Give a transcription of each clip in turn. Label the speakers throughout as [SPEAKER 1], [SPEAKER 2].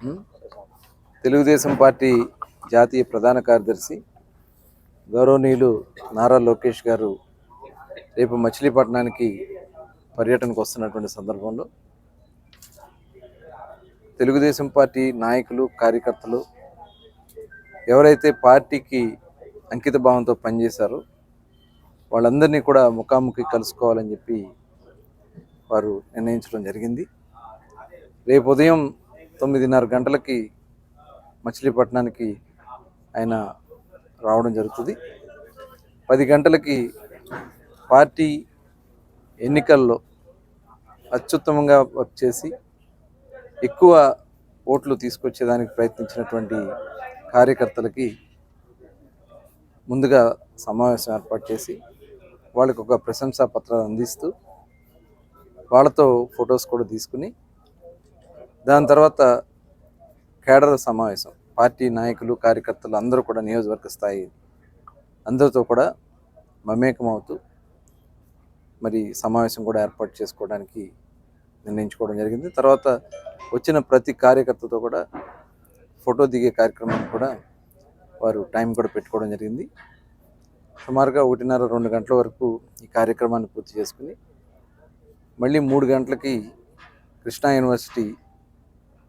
[SPEAKER 1] Telugu Desam party జాతీయ ప్రధాన కార్యదర్శి గౌరవనీయులు నారా లోకేష్ గారు రేపు మచిలీపట్నానికి పర్యటనకు వస్తున్నటువంటి సందర్భంలో తెలుగుదేశం పార్టీ నాయకులు కార్యకర్తలు ఎవరైతే పార్టీకి అంకిత భావంతో పనిచేశారో వాళ్ళందరినీ కూడా ముఖాముఖి కలుసుకోవాలని చెప్పి వారు నిర్ణయించడం జరిగింది. రేపు ఉదయం తొమ్మిదిన్నర గంటలకి మచిలీపట్నానికి ఆయన రావడం జరుగుతుంది. పది గంటలకి పార్టీ ఎన్నికల్లో అత్యుత్తమంగా వర్క్ చేసి ఎక్కువ ఓట్లు తీసుకొచ్చేదానికి ప్రయత్నించినటువంటి కార్యకర్తలకి ముందుగా సమావేశం ఏర్పాటు చేసి వాళ్ళకి ఒక ప్రశంసా పత్రాలు అందిస్తూ వాళ్ళతో ఫొటోస్ కూడా తీసుకుని దాని తర్వాత కేడర్ సమావేశం. పార్టీ నాయకులు కార్యకర్తలు అందరూ కూడా నియోజకవర్గ స్థాయి అందరితో కూడా మమేకమవుతూ మరి సమావేశం కూడా ఏర్పాటు చేసుకోవడానికి నిర్ణయించుకోవడం జరిగింది. తర్వాత వచ్చిన ప్రతి కార్యకర్తతో కూడా ఫోటో దిగే కార్యక్రమాన్ని కూడా వారు టైం కూడా పెట్టుకోవడం జరిగింది. సుమారుగా ఒకటిన్నర రెండు గంటల వరకు ఈ కార్యక్రమాన్ని పూర్తి చేసుకుని మళ్ళీ మూడు గంటలకి కృష్ణా యూనివర్సిటీ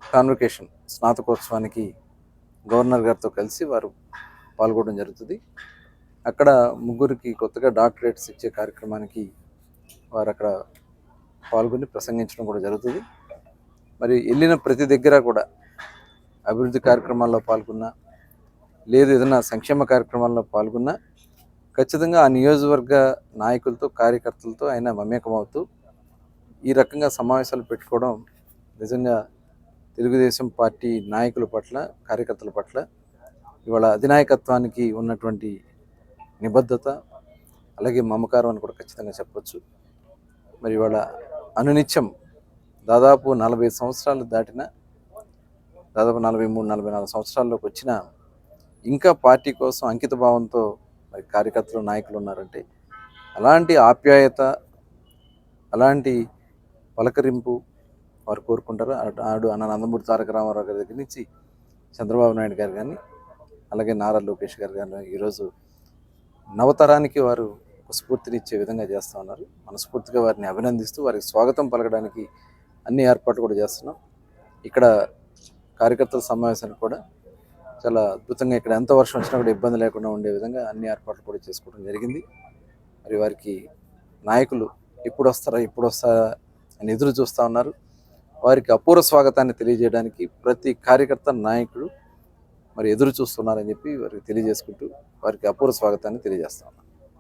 [SPEAKER 1] కాన్వకేషన్ స్నాతకోత్సవానికి గవర్నర్ గారితో కలిసి వారు పాల్గొనడం జరుగుతుంది. అక్కడ ముగ్గురికి కొత్తగా డాక్టరేట్స్ ఇచ్చే కార్యక్రమానికి వారు అక్కడ పాల్గొని ప్రసంగించడం కూడా జరుగుతుంది. మరి వెళ్ళిన ప్రతి దగ్గర కూడా అభివృద్ధి కార్యక్రమాల్లో పాల్గొన్నా లేదు ఏదైనా సంక్షేమ కార్యక్రమాల్లో పాల్గొన్నా ఖచ్చితంగా ఆ నియోజకవర్గ నాయకులతో కార్యకర్తలతో ఆయన మమేకమవుతూ ఈ రకంగా సమావేశాలు పెట్టుకోవడం నిజంగా తెలుగుదేశం పార్టీ నాయకుల పట్ల కార్యకర్తల పట్ల ఇవాళ అధినాయకత్వానికి ఉన్నటువంటి నిబద్ధత అలాగే మమకారం అని కూడా ఖచ్చితంగా చెప్పచ్చు. మరి ఇవాళ అనునిత్యం దాదాపు నలభై సంవత్సరాలు దాటిన దాదాపు నలభై మూడు నలభై నాలుగు సంవత్సరాల్లోకి వచ్చిన ఇంకా పార్టీ కోసం అంకిత భావంతో మరి కార్యకర్తలు నాయకులు ఉన్నారంటే అలాంటి ఆప్యాయత అలాంటి పలకరింపు వారు కోరుకుంటారు. ఆడు అన్న నందమూరి తారక రామారావు గారి దగ్గర నుంచి చంద్రబాబు నాయుడు గారు కానీ అలాగే నారా లోకేష్ గారు కానీ ఈరోజు నవతరానికి వారు ఒక స్ఫూర్తినిచ్చే విధంగా చేస్తూ ఉన్నారు. మనస్ఫూర్తిగా వారిని అభినందిస్తూ వారికి స్వాగతం పలకడానికి అన్ని ఏర్పాట్లు కూడా చేస్తున్నాం. ఇక్కడ కార్యకర్తల సమావేశానికి కూడా చాలా అద్భుతంగా ఇక్కడ ఎంత వర్షం వచ్చినా కూడా ఇబ్బంది లేకుండా ఉండే విధంగా అన్ని ఏర్పాట్లు కూడా చేసుకోవడం జరిగింది. మరి వారికి నాయకులు ఎప్పుడు వస్తారా ఎప్పుడు వస్తారా అని ఎదురు చూస్తూ ఉన్నారు. వారికి అపూర్వ స్వాగతాన్ని తెలియజేయడానికి ప్రతి కార్యకర్త నాయకుడు మరి ఎదురు చూస్తున్నారని చెప్పి వారికి తెలియజేసుకుంటూ వారికి అపూర్వ స్వాగతాన్ని తెలియజేస్తాం